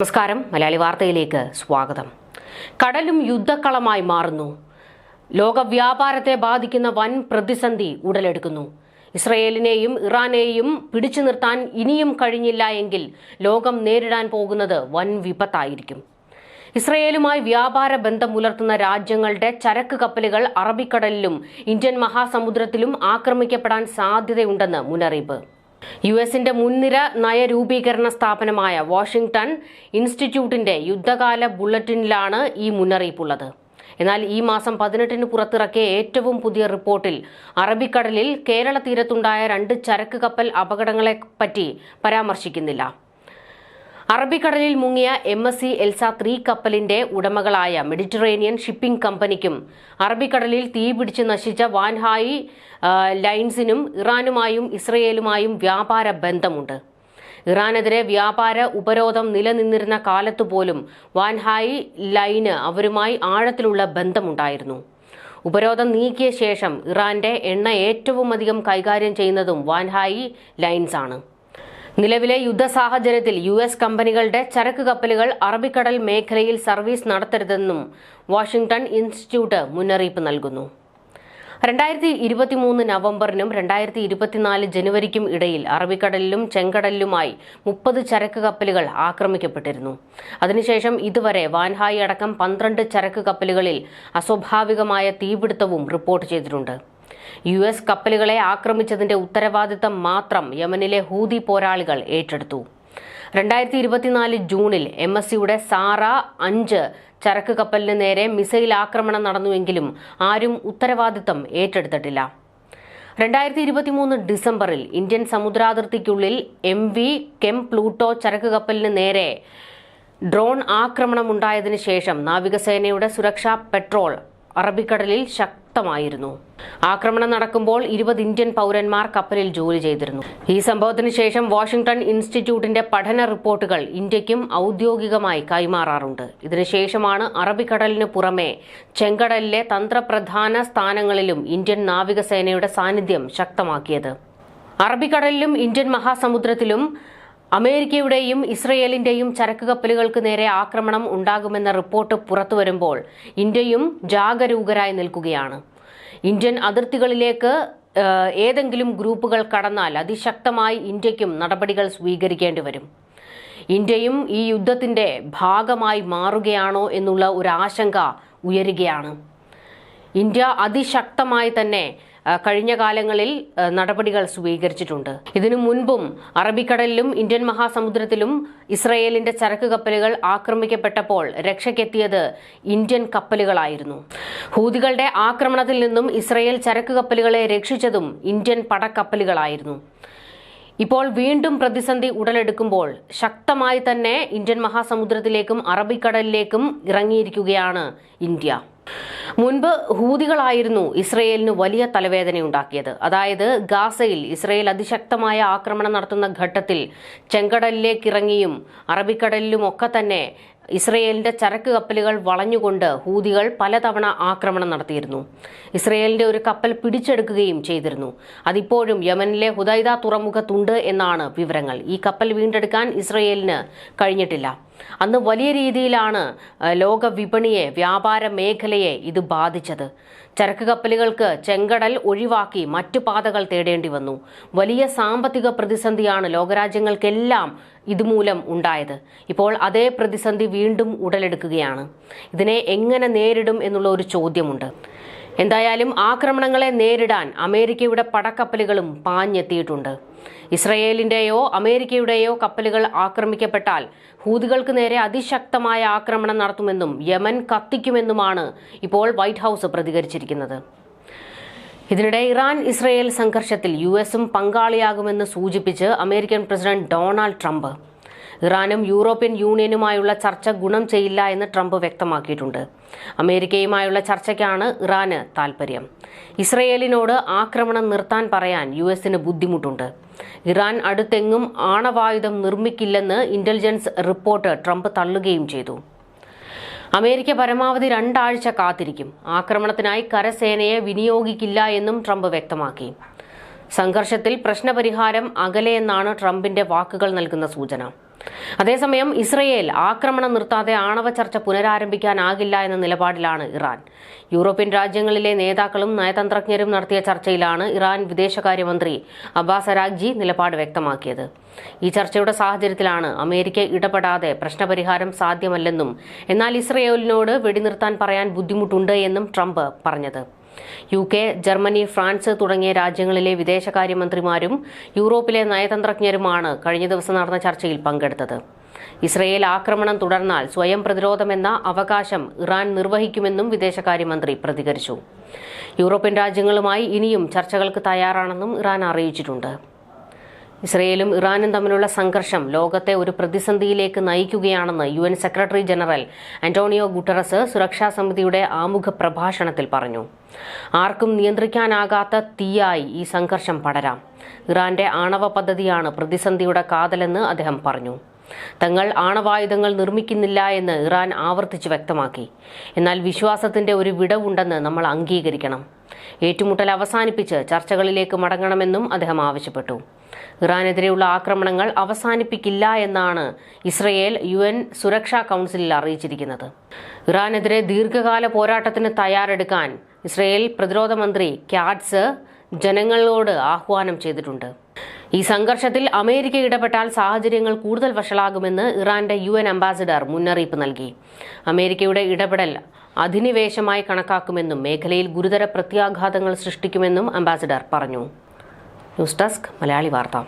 നമസ്കാരം. മലയാളി വാർത്തയിലേക്ക് സ്വാഗതം. കടലും യുദ്ധക്കളമായി മാറുന്നു. ലോകവ്യാപാരത്തെ ബാധിക്കുന്ന വൻ പ്രതിസന്ധി ഉടലെടുക്കുന്നു. ഇസ്രയേലിനെയും ഇറാനെയും പിടിച്ചു നിർത്താൻ ഇനിയും കഴിഞ്ഞില്ല എങ്കിൽ ലോകം നേരിടാൻ പോകുന്നത് വൻ വിപത്തായിരിക്കും. ഇസ്രയേലുമായി വ്യാപാര ബന്ധം പുലർത്തുന്ന രാജ്യങ്ങളുടെ ചരക്ക് കപ്പലുകൾ അറബിക്കടലിലും ഇന്ത്യൻ മഹാസമുദ്രത്തിലും ആക്രമിക്കപ്പെടാൻ സാധ്യതയുണ്ടെന്ന് മുന്നറിയിപ്പ്. യു എസിന്റെ മുൻനിര നയരൂപീകരണ സ്ഥാപനമായ വാഷിംഗ്ടൺ ഇൻസ്റ്റിറ്റ്യൂട്ടിന്റെ യുദ്ധകാല ബുള്ളറ്റിനിലാണ് ഈ മുന്നറിയിപ്പുള്ളത്. എന്നാൽ ഈ മാസം പതിനെട്ടിന് പുറത്തിറക്കിയ ഏറ്റവും പുതിയ റിപ്പോർട്ടിൽ അറബിക്കടലിൽ കേരള തീരത്തുണ്ടായ രണ്ട് ചരക്ക് കപ്പൽ അപകടങ്ങളെപ്പറ്റി പരാമർശിക്കുന്നില്ല. അറബിക്കടലിൽ മുങ്ങിയ M S C Elsa three കപ്പലിന്റെ ഉടമകളായ മെഡിറ്ററേനിയൻ ഷിപ്പിംഗ് കമ്പനിക്കും അറബിക്കടലിൽ തീപിടിച്ച് നശിച്ച വാൻഹായി ലൈൻസിനും ഇറാനുമായും ഇസ്രയേലുമായും വ്യാപാര ബന്ധമുണ്ട്. ഇറാനെതിരെ വ്യാപാര ഉപരോധം നിലനിന്നിരുന്ന കാലത്തുപോലും വാൻഹായി ലൈന് അവരുമായി ആഴത്തിലുള്ള ബന്ധമുണ്ടായിരുന്നു. ഉപരോധം നീക്കിയ ശേഷം ഇറാന്റെ എണ്ണ ഏറ്റവും അധികം കൈകാര്യം ചെയ്യുന്നതും വാൻഹായി ലൈൻസ് ആണ് നിലവിലെ യുദ്ധ സാഹചര്യത്തിൽ യു എസ് കമ്പനികളുടെ ചരക്ക് കപ്പലുകൾ അറബിക്കടൽ മേഖലയിൽ സർവീസ് നടത്തരുതെന്നും വാഷിംഗ്ടൺ ഇൻസ്റ്റിറ്റ്യൂട്ട് മുന്നറിയിപ്പ് നൽകുന്നു. രണ്ടായിരത്തി ഇരുപത്തിമൂന്ന് നവംബറിനും രണ്ടായിരത്തി ഇരുപത്തിനാല് ജനുവരിക്കും ഇടയിൽ അറബിക്കടലിലും ചെങ്കടലിലുമായി മുപ്പത് ചരക്ക് കപ്പലുകൾ ആക്രമിക്കപ്പെട്ടിരുന്നു. അതിനുശേഷം ഇതുവരെ വാൻഹായി അടക്കം പന്ത്രണ്ട് ചരക്ക് കപ്പലുകളിൽ അസ്വാഭാവികമായ തീപിടുത്തവും റിപ്പോർട്ട് ചെയ്തിട്ടുണ്ട്. യു എസ് കപ്പലുകളെ ആക്രമിച്ചതിന്റെ ഉത്തരവാദിത്തം മാത്രം യമനിലെ ഹൂതി പോരാളികൾ ഏറ്റെടുത്തു. രണ്ടായിരത്തി ഇരുപത്തിനാല് ജൂണിൽ എം എസ് സിയുടെ സാറ അഞ്ച് ചരക്ക് കപ്പലിന് നേരെ മിസൈൽ ആക്രമണം നടന്നുവെങ്കിലും ആരും ഉത്തരവാദിത്തം ഏറ്റെടുത്തിട്ടില്ല. രണ്ടായിരത്തി ഇരുപത്തിമൂന്ന് ഡിസംബറിൽ ഇന്ത്യൻ സമുദ്രാതിർത്തിക്കുള്ളിൽ എം വി കെം പ്ലൂട്ടോ ചരക്ക് കപ്പലിന് നേരെ ഡ്രോൺ ആക്രമണമുണ്ടായതിനു ശേഷം നാവികസേനയുടെ സുരക്ഷാ പെട്രോൾ അറബിക്കടലിൽ ശക്തമായിരുന്നു. ആക്രമണം നടക്കുമ്പോൾ ഇരുപത് ഇന്ത്യൻ പൗരന്മാർ കപ്പലിൽ ജോലി ചെയ്തിരുന്നു. ഈ സംഭവത്തിന് ശേഷം വാഷിംഗ്ടൺ ഇൻസ്റ്റിറ്റ്യൂട്ടിന്റെ പഠന റിപ്പോർട്ടുകൾ ഇന്ത്യക്കും ഔദ്യോഗികമായി കൈമാറാറുണ്ട്. ഇതിനുശേഷമാണ് അറബിക്കടലിന് പുറമെ ചെങ്കടലിലെ തന്ത്രപ്രധാന സ്ഥാനങ്ങളിലും ഇന്ത്യൻ നാവികസേനയുടെ സാന്നിധ്യം ശക്തമാക്കിയത്. അറബിക്കടലിലും ഇന്ത്യൻ മഹാസമുദ്രത്തിലും അമേരിക്കയുടെയും ഇസ്രയേലിന്റെയും ചരക്ക് കപ്പലുകൾക്ക് നേരെ ആക്രമണം ഉണ്ടാകുമെന്ന റിപ്പോർട്ട് പുറത്തുവരുമ്പോൾ ഇന്ത്യയും ജാഗരൂകരായി നിൽക്കുകയാണ്. ഇന്ത്യൻ അതിർത്തികളിലേക്ക് ഏതെങ്കിലും ഗ്രൂപ്പുകൾ കടന്നാൽ അതിശക്തമായി ഇന്ത്യക്കും നടപടികൾ സ്വീകരിക്കേണ്ടി വരും. ഇന്ത്യയും ഈ യുദ്ധത്തിന്റെ ഭാഗമായി മാറുകയാണോ എന്നുള്ള ഒരു ആശങ്ക ഉയരുകയാണ്. ഇന്ത്യ അതിശക്തമായി തന്നെ കഴിഞ്ഞ കാലങ്ങളിൽ നടപടികൾ സ്വീകരിച്ചിട്ടുണ്ട്. ഇതിനു മുൻപും അറബിക്കടലിലും ഇന്ത്യൻ മഹാസമുദ്രത്തിലും ഇസ്രയേലിന്റെ ചരക്ക് കപ്പലുകൾ ആക്രമിക്കപ്പെട്ടപ്പോൾ രക്ഷയ്ക്കെത്തിയത് ഇന്ത്യൻ കപ്പലുകളായിരുന്നു. ഹൂതികളുടെ ആക്രമണത്തിൽ നിന്നും ഇസ്രയേൽ ചരക്ക് കപ്പലുകളെ രക്ഷിച്ചതും ഇന്ത്യൻ പടക്കപ്പലുകളായിരുന്നു. ഇപ്പോൾ വീണ്ടും പ്രതിസന്ധി ഉടലെടുക്കുമ്പോൾ ശക്തമായി തന്നെ ഇന്ത്യൻ മഹാസമുദ്രത്തിലേക്കും അറബിക്കടലിലേക്കും ഇറങ്ങിയിരിക്കുകയാണ് ഇന്ത്യ. മുൻപ് ഹൂതികളായിരുന്നു ഇസ്രയേലിന് വലിയ തലവേദനയുണ്ടാക്കിയത്. അതായത് ഗാസയിൽ ഇസ്രയേൽ അതിശക്തമായ ആക്രമണം നടത്തുന്ന ഘട്ടത്തിൽ ചെങ്കടലിലേക്കിറങ്ങിയും അറബിക്കടലിലും ഒക്കെ തന്നെ ഇസ്രയേലിന്റെ ചരക്ക് കപ്പലുകൾ വളഞ്ഞുകൊണ്ട് ഹൂതികൾ പലതവണ ആക്രമണം നടത്തിയിരുന്നു. ഇസ്രയേലിന്റെ ഒരു കപ്പൽ പിടിച്ചെടുക്കുകയും ചെയ്തിരുന്നു. അതിപ്പോഴും യമനിലെ ഹുദൈദ തുറമുഖത്തുണ്ട് എന്നാണ് വിവരങ്ങൾ. ഈ കപ്പൽ വീണ്ടെടുക്കാൻ ഇസ്രയേലിന് കഴിഞ്ഞിട്ടില്ല. അന്ന് വലിയ രീതിയിലാണ് ലോക വിപണിയെ വ്യാപാര മേഖലയെ ഇത് ബാധിച്ചത്. ചരക്ക് കപ്പലുകൾക്ക് ചെങ്കടൽ ഒഴിവാക്കി മറ്റു പാതകൾ തേടേണ്ടി വന്നു. വലിയ സാമ്പത്തിക പ്രതിസന്ധിയാണ് ലോകരാജ്യങ്ങൾക്കെല്ലാം ഇതുമൂലം ഉണ്ടായത്. ഇപ്പോൾ അതേ പ്രതിസന്ധി വീണ്ടും ഉടലെടുക്കുകയാണ്. ഇതിനെ എങ്ങനെ നേരിടും എന്നുള്ള ഒരു ചോദ്യമുണ്ട്. എന്തായാലും ആക്രമണങ്ങളെ നേരിടാൻ അമേരിക്കയുടെ പടക്കപ്പലുകളും പാഞ്ഞെത്തിയിട്ടുണ്ട്. ഇസ്രയേലിന്റെയോ അമേരിക്കയുടെയോ കപ്പലുകൾ ആക്രമിക്കപ്പെട്ടാൽ ഹൂതികൾക്ക് നേരെ അതിശക്തമായ ആക്രമണം നടത്തുമെന്നും യമൻ കത്തിക്കുമെന്നുമാണ് ഇപ്പോൾ വൈറ്റ് ഹൗസ് പ്രതികരിച്ചിരിക്കുന്നത്. ഇതിനിടെ ഇറാൻ ഇസ്രയേൽ സംഘർഷത്തിൽ യു എസും പങ്കാളിയാകുമെന്ന് സൂചിപ്പിച്ച് അമേരിക്കൻ പ്രസിഡന്റ് ഡൊണാൾഡ് ട്രംപ് ഇറാനും യൂറോപ്യൻ യൂണിയനുമായുള്ള ചർച്ച ഗുണം ചെയ്യില്ല എന്ന് ട്രംപ് വ്യക്തമാക്കിയിട്ടുണ്ട്. അമേരിക്കയുമായുള്ള ചർച്ചയ്ക്കാണ് ഇറാന് താൽപ്പര്യം ഇസ്രയേലിനോട് ആക്രമണം നിർത്താൻ പറയാൻ യു എസിന് ബുദ്ധിമുട്ടുണ്ട്. ഇറാൻ അടുത്തെങ്ങും ആണവായുധം നിർമ്മിക്കില്ലെന്ന് ഇന്റലിജൻസ് റിപ്പോർട്ട് ട്രംപ് തള്ളുകയും ചെയ്തു. അമേരിക്ക പരമാവധി രണ്ടാഴ്ച കാത്തിരിക്കും. ആക്രമണത്തിനായി കരസേനയെ വിനിയോഗിക്കില്ല എന്നും ട്രംപ് വ്യക്തമാക്കി. സംഘർഷത്തിൽ പ്രശ്നപരിഹാരം അകലെയെന്നാണ് ട്രംപിന്റെ വാക്കുകൾ നൽകുന്ന സൂചന. അതേസമയം ഇസ്രയേൽ ആക്രമണം നിർത്താതെ ആണവ ചർച്ച പുനരാരംഭിക്കാനാകില്ല എന്ന നിലപാടിലാണ് ഇറാൻ. യൂറോപ്യൻ രാജ്യങ്ങളിലെ നേതാക്കളും നയതന്ത്രജ്ഞരും നടത്തിയ ചർച്ചയിലാണ് ഇറാൻ വിദേശകാര്യമന്ത്രി അബ്ബാസ് അരാഗ്ജി നിലപാട് വ്യക്തമാക്കിയത്. ഈ ചർച്ചയുടെ സാഹചര്യത്തിലാണ് അമേരിക്ക ഇടപെടാതെ പ്രശ്നപരിഹാരം സാധ്യമല്ലെന്നും എന്നാൽ ഇസ്രയേലിനോട് വെടിനിർത്താൻ പറയാൻ ബുദ്ധിമുട്ടുണ്ട് എന്നും ട്രംപ് പറഞ്ഞത്. യു കെ ജർമ്മനി ഫ്രാൻസ് തുടങ്ങിയ രാജ്യങ്ങളിലെ വിദേശകാര്യമന്ത്രിമാരും യൂറോപ്പിലെ നയതന്ത്രജ്ഞരുമാണ് കഴിഞ്ഞ ദിവസം നടന്ന ചർച്ചയിൽ പങ്കെടുത്തത്. ഇസ്രയേൽ ആക്രമണം തുടർന്നാൽ സ്വയം പ്രതിരോധമെന്ന അവകാശം ഇറാൻ നിർവഹിക്കുമെന്നും വിദേശകാര്യമന്ത്രി പ്രതികരിച്ചു. യൂറോപ്യൻ രാജ്യങ്ങളുമായി ഇനിയും ചർച്ചകൾക്ക് തയ്യാറാണെന്നും ഇറാൻ അറിയിച്ചിട്ടുണ്ട്. ഇസ്രയേലും ഇറാനും തമ്മിലുള്ള സംഘർഷം ലോകത്തെ ഒരു പ്രതിസന്ധിയിലേക്ക് നയിക്കുകയാണെന്ന് U secretary general Antonio Guterres സുരക്ഷാ സമിതിയുടെ ആമുഖ പ്രഭാഷണത്തിൽ പറഞ്ഞു. ആർക്കും നിയന്ത്രിക്കാനാകാത്ത തീയായി ഈ സംഘർഷം പടരാം. ഇറാന്റെ ആണവ പദ്ധതിയാണ് പ്രതിസന്ധിയുടെ കാതലെന്ന് അദ്ദേഹം പറഞ്ഞു. തങ്ങൾ ആണവായുധങ്ങൾ നിർമ്മിക്കുന്നില്ല എന്ന് ഇറാൻ ആവർത്തിച്ച് വ്യക്തമാക്കി. എന്നാൽ വിശ്വാസത്തിന്റെ ഒരു വിടവുണ്ടെന്ന് നമ്മൾ അംഗീകരിക്കണം. ഏറ്റുമുട്ടൽ അവസാനിപ്പിച്ച് ചർച്ചകളിലേക്ക് മടങ്ങണമെന്നും അദ്ദേഹം ആവശ്യപ്പെട്ടു. ഇറാനെതിരെയുള്ള ആക്രമണങ്ങൾ അവസാനിപ്പിക്കില്ല എന്നാണ് ഇസ്രയേൽ യു എൻ സുരക്ഷാ കൗൺസിലിൽ അറിയിച്ചിരിക്കുന്നത്. ഇറാനെതിരെ ദീർഘകാല പോരാട്ടത്തിന് തയ്യാറെടുക്കാൻ ഇസ്രയേൽ പ്രതിരോധ മന്ത്രി ക്യാറ്റ്സ് ജനങ്ങളോട് ആഹ്വാനം ചെയ്തിട്ടുണ്ട്. ഈ സംഘർഷത്തിൽ അമേരിക്ക ഇടപെട്ടാൽ സാഹചര്യങ്ങൾ കൂടുതൽ വഷളാകുമെന്ന് ഇറാന്റെ യു എൻ അംബാസിഡർ മുന്നറിയിപ്പ് നൽകി. അമേരിക്കയുടെ ഇടപെടൽ അധിനിവേശമായി കണക്കാക്കുമെന്നും മേഖലയിൽ ഗുരുതര പ്രത്യാഘാതങ്ങൾ സൃഷ്ടിക്കുമെന്നും അംബാസിഡർ പറഞ്ഞു. ന്യൂസ് ഡെസ്ക് മലയാളി വാർത്ത.